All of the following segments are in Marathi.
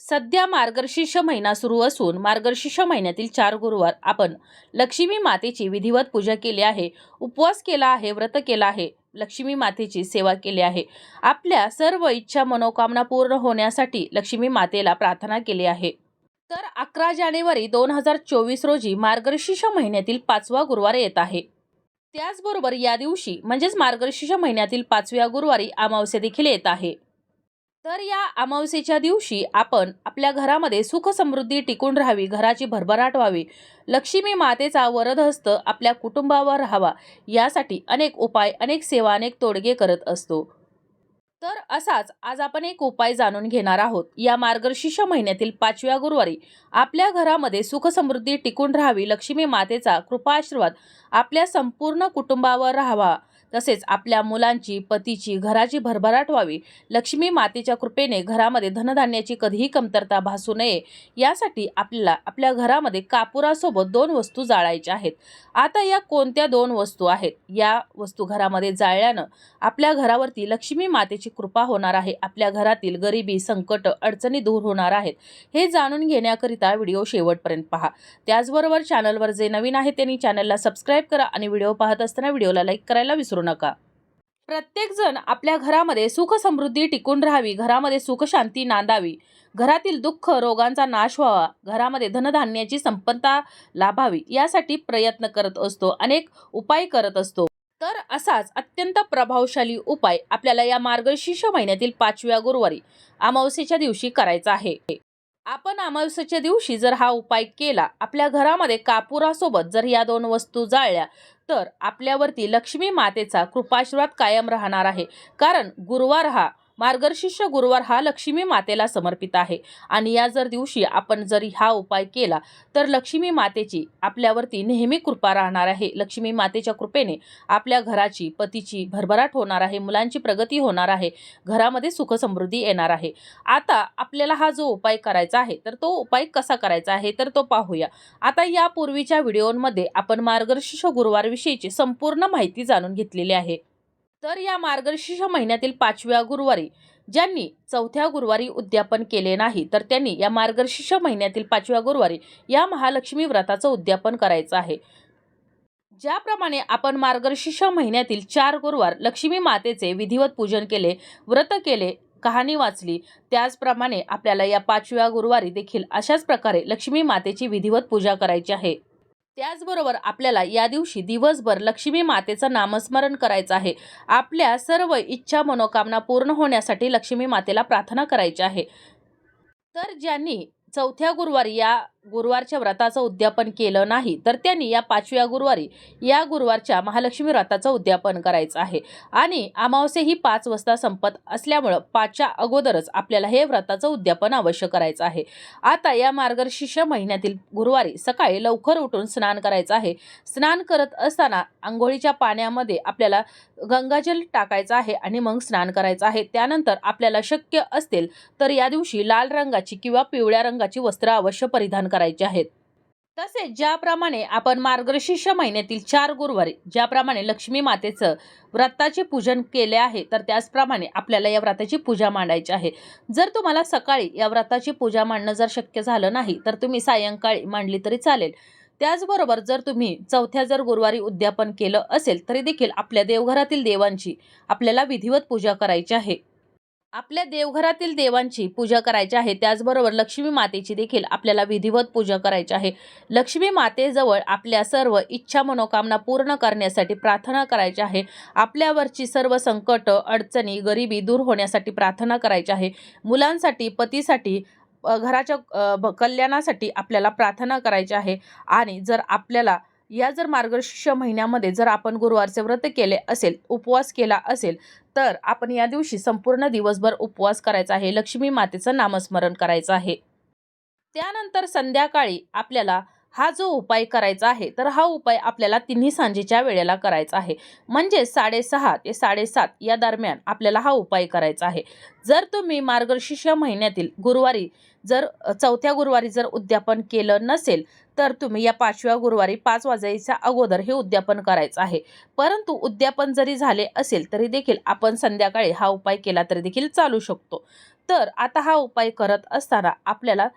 सध्या मार्गशीर्ष महिना सुरू असून मार्गशीर्ष महिन्यातील चार गुरुवार आपण लक्ष्मी मातेची विधिवत पूजा केली आहे उपवास केला आहे व्रत केला आहे लक्ष्मी मातेची सेवा केली आहे. आपल्या सर्व इच्छा मनोकामना पूर्ण होण्यासाठी लक्ष्मी मातेला प्रार्थना केली आहे. तर अकरा जानेवारी दोन हजार चोवीस रोजी मार्गशीर्ष महिन्यातील पाचवा गुरुवार येत आहे. त्याचबरोबर या दिवशी म्हणजेच मार्गशीर्ष महिन्यातील पाचव्या गुरुवारी अमावस्या देखील येत आहे. तर या अमावस्येच्या दिवशी आपण आपल्या घरामध्ये सुख समृद्धी टिकून राहावी घराची भरभराट व्हावी. लक्ष्मी मातेचा वरदहस्त आपल्या कुटुंबावर राहावा यासाठी अनेक उपाय अनेक सेवा अनेक तोडगे करत असतो. तर असाच आज आपण एक उपाय जाणून घेणार आहोत. या मार्गशीर्ष महिन्यातील पाचव्या गुरुवारी आपल्या घरामध्ये सुख समृद्धी टिकून राहावी लक्ष्मी मातेचा कृपा आशीर्वाद आपल्या संपूर्ण कुटुंबावर राहावा. तसेच आपल्या मुलांची पतीची घराची भरभराट व्हावी. लक्ष्मी मातेच्या कृपेने घरामध्ये धनधान्याची कधीही कमतरता भासू नये. यासाठी आपल्याला आपल्या घरामध्ये कापुरासोबत दोन वस्तू जाळायच्या आहेत. आता या कोणत्या दोन वस्तू आहेत? या वस्तू घरामध्ये जाळल्यानं आपल्या घरावरती लक्ष्मी मातेची कृपा होणार आहे. आपल्या घरातील गरिबी संकट अडचणी दूर होणार आहेत. हे जाणून घेण्याकरिता व्हिडिओ शेवटपर्यंत पहा. त्याचबरोबर चॅनलवर जे नवीन आहे त्यांनी चॅनलला सबस्क्राईब करा आणि व्हिडिओ पाहत असताना व्हिडिओला लाईक करायला विसरू नका. प्रत्येकजण आपल्या घरामध्ये सुख समृद्धी टिकून राहावी घरामध्ये सुख शांती नांदावी. घरातील दुःख रोगांचा नाश व्हावा घरामध्ये धनधान्याची संपन्नता लाभावी यासाठी प्रयत्न करत असतो अनेक उपाय करत असतो. तर असाच अत्यंत प्रभावशाली उपाय आपल्याला या मार्गशीर्ष महिन्यातील पाचव्या गुरुवारी अमावस्येच्या दिवशी करायचा आहे. आपण अमावस्याच्या दिवशी जर हा उपाय केला आपल्या घरामध्ये कापुरासोबत जर या दोन वस्तू जाळल्या तर आपल्यावरती लक्ष्मी मातेचा कृपाशीर्वाद कायम राहणार आहे. कारण गुरुवार हा मार्गशीर्ष गुरुवार हा लक्ष्मी मातेला समर्पित आहे. आणि या जर दिवशी आपण जर हा उपाय केला तर लक्ष्मी मातेची आपल्यावरती नेहमी कृपा राहणार आहे. लक्ष्मी मातेच्या कृपेने आपल्या घराची पतीची भरभराट होणार आहे मुलांची प्रगती होणार आहे घरामध्ये सुख समृद्धी येणार आहे. आता आपल्याला हा जो उपाय करायचा आहे तर तो उपाय कसा करायचा आहे तर तो पाहूया. आता यापूर्वीच्या व्हिडिओमध्ये आपण मार्गशीर्ष गुरुवारविषयीची संपूर्ण माहिती जाणून घेतलेली आहे. तर या मार्गशीर्ष महिन्यातील पाचव्या गुरुवारी ज्यांनी चौथ्या गुरुवारी उद्यापन केले नाही तर त्यांनी या मार्गशीर्ष महिन्यातील पाचव्या गुरुवारी या महालक्ष्मी व्रताचं उद्यापन करायचं आहे. ज्याप्रमाणे आपण मार्गशीर्ष महिन्यातील चार गुरुवार लक्ष्मी मातेचे विधिवत पूजन केले व्रत केले कहाणी वाचली त्याचप्रमाणे आपल्याला या पाचव्या गुरुवारी देखील अशाच प्रकारे लक्ष्मी मातेची विधिवत पूजा करायची आहे. त्याचबरोबर आपल्याला या दिवशी दिवसभर लक्ष्मी मातेचं नामस्मरण करायचं आहे. आपल्या सर्व इच्छा मनोकामना पूर्ण होण्यासाठी लक्ष्मी मातेला प्रार्थना करायची आहे. तर ज्यांनी चौथ्या गुरुवारी या गुरुवारच्या व्रताचं उद्यापन केलं नाही तर त्यांनी या पाचव्या गुरुवारी या गुरुवारच्या महालक्ष्मी व्रताचं उद्यापन करायचं आहे. आणि अमावस्या ही पाच वाजता संपत असल्यामुळं पाचच्या अगोदरच आपल्याला हे व्रताचं उद्यापन अवश्य करायचं आहे. आता या मार्गशीर्ष महिन्यातील गुरुवारी सकाळी लवकर उठून स्नान करायचं आहे. स्नान करत असताना आंघोळीच्या पाण्यामध्ये आपल्याला गंगाजल टाकायचं आहे आणि मग स्नान करायचं आहे. त्यानंतर आपल्याला शक्य असतील तर या दिवशी लाल रंगाची किंवा पिवळ्या रंगाची वस्त्र अवश्य परिधान करायचे आहेत. तसेच ज्याप्रमाणे आपण मार्गशीर्ष महिन्यातील चार गुरुवारी ज्याप्रमाणे लक्ष्मी मातेचं व्रताचे पूजन केले आहे तर त्याचप्रमाणे आपल्याला या व्रताची पूजा मांडायची आहे. जर तुम्हाला सकाळी या व्रताची पूजा मांडणं जर शक्य झालं नाही तर तुम्ही सायंकाळी मांडली तरी चालेल. त्याचबरोबर जर तुम्ही चौथ्या जर गुरुवारी उद्यापन केलं असेल तरी देखील आपल्या देवघरातील देवांची आपल्याला विधिवत पूजा करायची आहे. आपल्या देवघरातील देवांची पूजा करायची आहे. त्याचबरोबर लक्ष्मी मातेची देखील आपल्याला विधिवत पूजा करायची आहे. लक्ष्मी मातेजवळ आपल्या सर्व इच्छा मनोकामना पूर्ण करण्यासाठी प्रार्थना करायची आहे. आपल्यावरची सर्व संकट अडचणी गरिबी दूर होण्यासाठी प्रार्थना करायची आहे. मुलांसाठी पतीसाठी घराच्या कल्याणासाठी आपल्याला प्रार्थना करायची आहे. आणि जर आपल्याला या जर मार्गशीर्ष महिन्यामध्ये जर आपण गुरुवारचे व्रत केले असेल उपवास केला असेल तर आपण या दिवशी संपूर्ण दिवसभर उपवास करायचा आहे. लक्ष्मी मातेचं नामस्मरण करायचं आहे. त्यानंतर संध्याकाळी आपल्याला हा जो उपाय करायचा आहे तर हा उपाय आपल्याला तिन्ही सांजेच्या वेळेला करायचा आहे. म्हणजे साडेसहा ते साडेसात या दरम्यान आपल्याला हा उपाय करायचा आहे. जर तुम्ही मार्गशीर्ष महिन्यातील गुरुवारी जर चौथ्या गुरुवारी जर उद्यापन केलं नसेल तर तुम्ही या पाचव्या गुरुवारी पाच वाजायच्या अगोदर हे उद्यापन करायचं आहे. परंतु उद्यापन जरी झाले असेल तरी देखील आपण संध्याकाळी हा उपाय केला तरी देखील चालू शकतो. तर आता हा उपाय करत असताना आपल्याला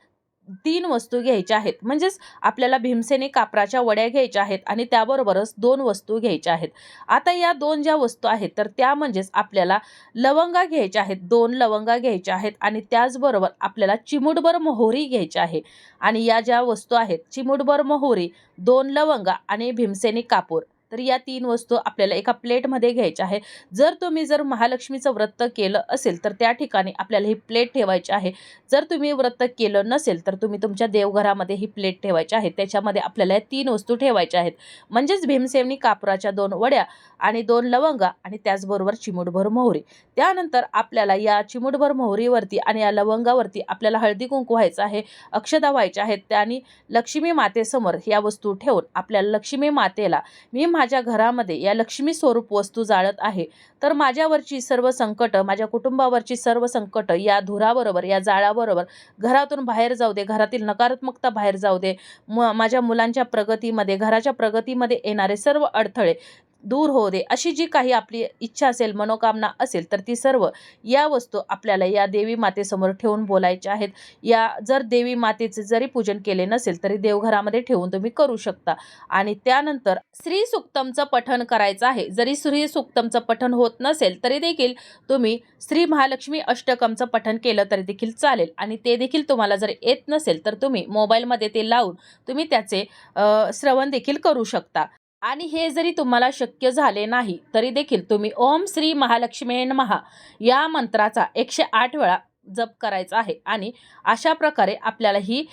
तीन वस्तू घ्यायच्या आहेत. म्हणजेच आपल्याला भीमसेनी कापराच्या वड्या घ्यायच्या आहेत आणि त्याबरोबरच दोन वस्तू घ्यायच्या आहेत. आता या दोन ज्या वस्तू आहेत तर त्या म्हणजेच आपल्याला लवंगा घ्यायच्या आहेत दोन लवंगा घ्यायच्या आहेत आणि त्याचबरोबर आपल्याला चिमुटभर मोहरी घ्यायची आहे. आणि या ज्या वस्तू आहेत चिमुटभर मोहरी दोन लवंगा आणि भीमसेनी कापूर. तर या तीन वस्तू आपल्याला एका प्लेटमध्ये घ्यायच्या आहे जर तुम्ही जर महालक्ष्मीचं व्रत केलं असेल तर त्या ठिकाणी आपल्याला ही प्लेट ठेवायची आहे. जर तुम्ही व्रत केलं नसेल तर तुम्ही तुमच्या देवघरामध्ये ही प्लेट ठेवायची आहे. त्याच्यामध्ये आपल्याला या तीन वस्तू ठेवायच्या आहेत. म्हणजेच भीमसेवनी कापराच्या दोन वड्या आणि दोन लवंगा आणि त्याचबरोबर चिमूटभर मोहरी. त्यानंतर आपल्याला या चिमूटभर मोहरीवरती आणि या लवंगावरती आपल्याला हळदी कुंकू व्हायचं आहे अक्षदा व्हायच्या आहेत. त्यानी लक्ष्मी मातेसमोर या वस्तू ठेवून आपल्याला लक्ष्मी मातेला मी माझ्या घरामध्ये या लक्ष्मी स्वरूप वस्तू जाळत आहे तर माझ्यावरची सर्व संकट माझ्या कुटुंबावरची सर्व संकट या धुराबरोबर या जाळाबरोबर घरातून बाहेर जाऊ दे घरातील नकारात्मकता बाहेर जाऊ दे म माझ्या मुलांच्या प्रगतीमध्ये घराच्या प्रगतीमध्ये येणारे सर्व अडथळे दूर होऊ दे. अशी जी काही आपली इच्छा असेल मनोकामना असेल तर ती सर्व या वस्तू आपल्याला या देवी मातेसमोर ठेवून बोलायच्या आहेत. या जर देवी मातेचे जरी पूजन केले नसेल तरी देवघरामध्ये ठेवून तुम्ही करू शकता. आणि त्यानंतर श्री सुक्तमचं पठण करायचं आहे. जरी श्री सुक्तमचं पठण होत नसेल तरी देखील तुम्ही श्री महालक्ष्मी अष्टकमचं पठण केलं तरी देखील चालेल. आणि ते देखील तुम्हाला जर येत नसेल तर तुम्ही मोबाईलमध्ये ते लावून तुम्ही त्याचे श्रवण देखील करू शकता. आणि हे जरी तुम्हाला शक्य झाले नाही तरी देखील तुम्ही ओम श्री महालक्ष्मी महा या मंत्राचा एकशे आठ वेळा जप करायचा आहे. आणि अशा प्रकारे आपल्याला ही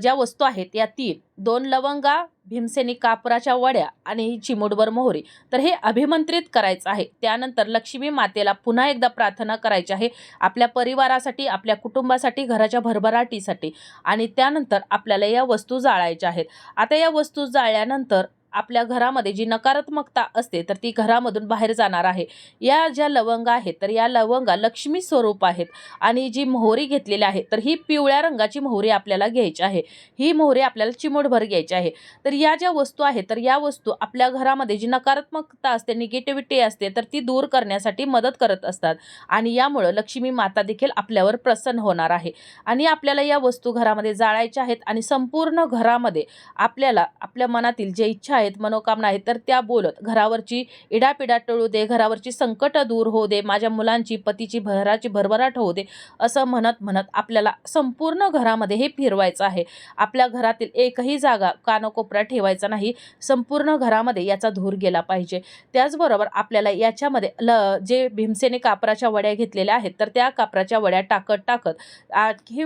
ज्या वस्तू आहेत या तीन दोन लवंगा भीमसेनी कापराच्या वड्या आणि चिमुटभर मोहरी तर हे अभिमंत्रित करायचं आहे. त्यानंतर लक्ष्मी मातेला पुन्हा एकदा प्रार्थना करायची आहे आपल्या परिवारासाठी आपल्या कुटुंबासाठी घराच्या भरभराटीसाठी. आणि त्यानंतर आपल्याला या वस्तू जाळायच्या आहेत. आता या वस्तू जाळल्यानंतर आपल्या घरामध्ये जी नकारात्मकता असते तर ती घरामधून बाहेर जाणार आहे. या ज्या लवंगा आहेत तर या लवंगा लक्ष्मी स्वरूप आहेत. आणि जी मोहरी घेतलेली आहे तर ही पिवळ्या रंगाची मोहरी आपल्याला घ्यायची आहे. ही मोहरी आपल्याला चिमूटभर घ्यायची आहे. तर या ज्या वस्तू आहेत तर या वस्तू आपल्या घरामध्ये जी नकारात्मकता असते निगेटिव्हिटी असते तर ती दूर करण्यासाठी मदत करत असतात. आणि यामुळं लक्ष्मी माता देखील आपल्यावर प्रसन्न होणार आहे. आणि आपल्याला या वस्तू घरामध्ये जाळायच्या आहेत. आणि संपूर्ण घरामध्ये आपल्याला आपल्या मनातील जे इच्छा आहे आहेत मनोकामना आहेत तर त्या बोलत घरावरची इडापिडा टळू दे घरावरची संकट दूर होऊ दे माझ्या मुलांची पतीची भराची भरभराट होऊ दे असं म्हणत म्हणत आपल्याला संपूर्ण घरामध्ये हे फिरवायचं आहे. आपल्या घरातील एकही जागा कानकोपऱ्यात ठेवायचा नाही संपूर्ण घरामध्ये याचा धूर गेला पाहिजे. त्याचबरोबर आपल्याला याच्यामध्ये ल जे भीमसेने कापराच्या वड्या घेतलेल्या आहेत तर त्या कापराच्या वड्या टाकत टाकत आणखी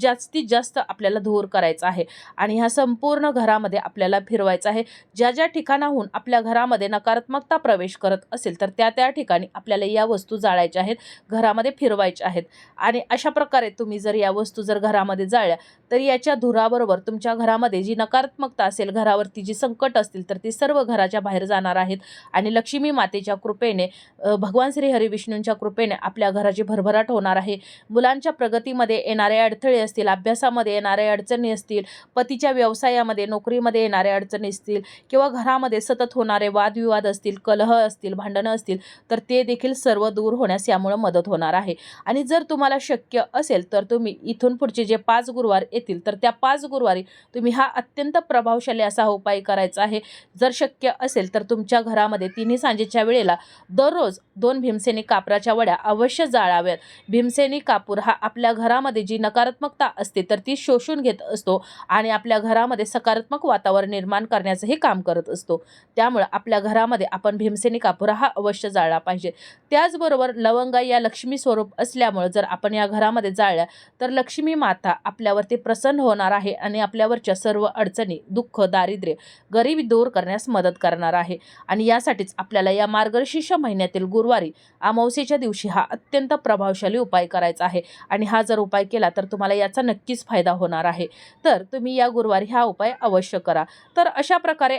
जास्तीत जास्त आपल्याला धूर करायचा आहे. आणि ह्या संपूर्ण घरामध्ये आपल्याला फिरवायचं आहे. ज्या ज्या ठिकाणाहून आपल्या घरामध्ये नकारात्मकता प्रवेश करत असेल तर त्या त्या ठिकाणी आपल्याला या वस्तू जाळायच्या आहेत घरामध्ये फिरवायच्या आहेत. आणि अशा प्रकारे तुम्ही जर या वस्तू जर घरामध्ये जाळल्या तर याच्या धुराबरोबर तुमच्या घरामध्ये जी नकारात्मकता असेल घरावरती जी संकट असतील तर ती सर्व घराच्या बाहेर जाणार आहेत. आणि लक्ष्मी मातेच्या कृपेने भगवान श्री हरिविष्णूंच्या कृपेने आपल्या घराची भरभराट होणार आहे. मुलांच्या प्रगतीमध्ये येणारे अडथळे असतील अभ्यासामध्ये येणारे अडचणी असतील पतीच्या व्यवसायामध्ये नोकरीमध्ये येणारे अडचणी असतील किंवा घरामध्ये सतत होणारे वादविवाद असतील कलह असतील भांडणं असतील तर ते देखील सर्व दूर होण्यास यामुळं मदत होणार आहे. आणि जर तुम्हाला शक्य असेल तर तुम्ही इथून पुढचे जे पाच गुरुवार येतील तर त्या पाच गुरुवारी तुम्ही हा अत्यंत प्रभावशाली असा उपाय करायचा आहे. जर शक्य असेल तर तुमच्या घरामध्ये तिन्ही सांजेच्या वेळेला दररोज दोन भीमसेनी कापराच्या वड्या अवश्य जाळाव्यात. भीमसेनी कापूर हा आपल्या घरामध्ये जी नकारात्मकता असते तर ती शोषून घेत असतो आणि आपल्या घरामध्ये सकारात्मक वातावरण निर्माण करण्याचं हे काम करत असतो. त्यामुळं आपल्या घरामध्ये आपण भीमसेनी कापूर हा अवश्य जाळला पाहिजे. त्याचबरोबर लवंगा या लक्ष्मी स्वरूप असल्यामुळं जर आपण या घरामध्ये जाळल्या तर लक्ष्मी माता आपल्यावरती प्रसन्न होणार आहे आणि आपल्यावरच्या सर्व अडचणी दुःख दारिद्र्य गरिबी दूर करण्यास मदत करणार आहे. आणि यासाठीच आपल्याला या मार्गशीर्ष महिन्यातील गुरुवारी अमावस्येच्या दिवशी हा अत्यंत प्रभावशाली उपाय करायचा आहे. आणि हा जर उपाय केला तर तुम्हाला याचा नक्कीच फायदा होणार आहे. तर तुम्ही या गुरुवारी हा उपाय अवश्य करा. तर अशा प्रकारे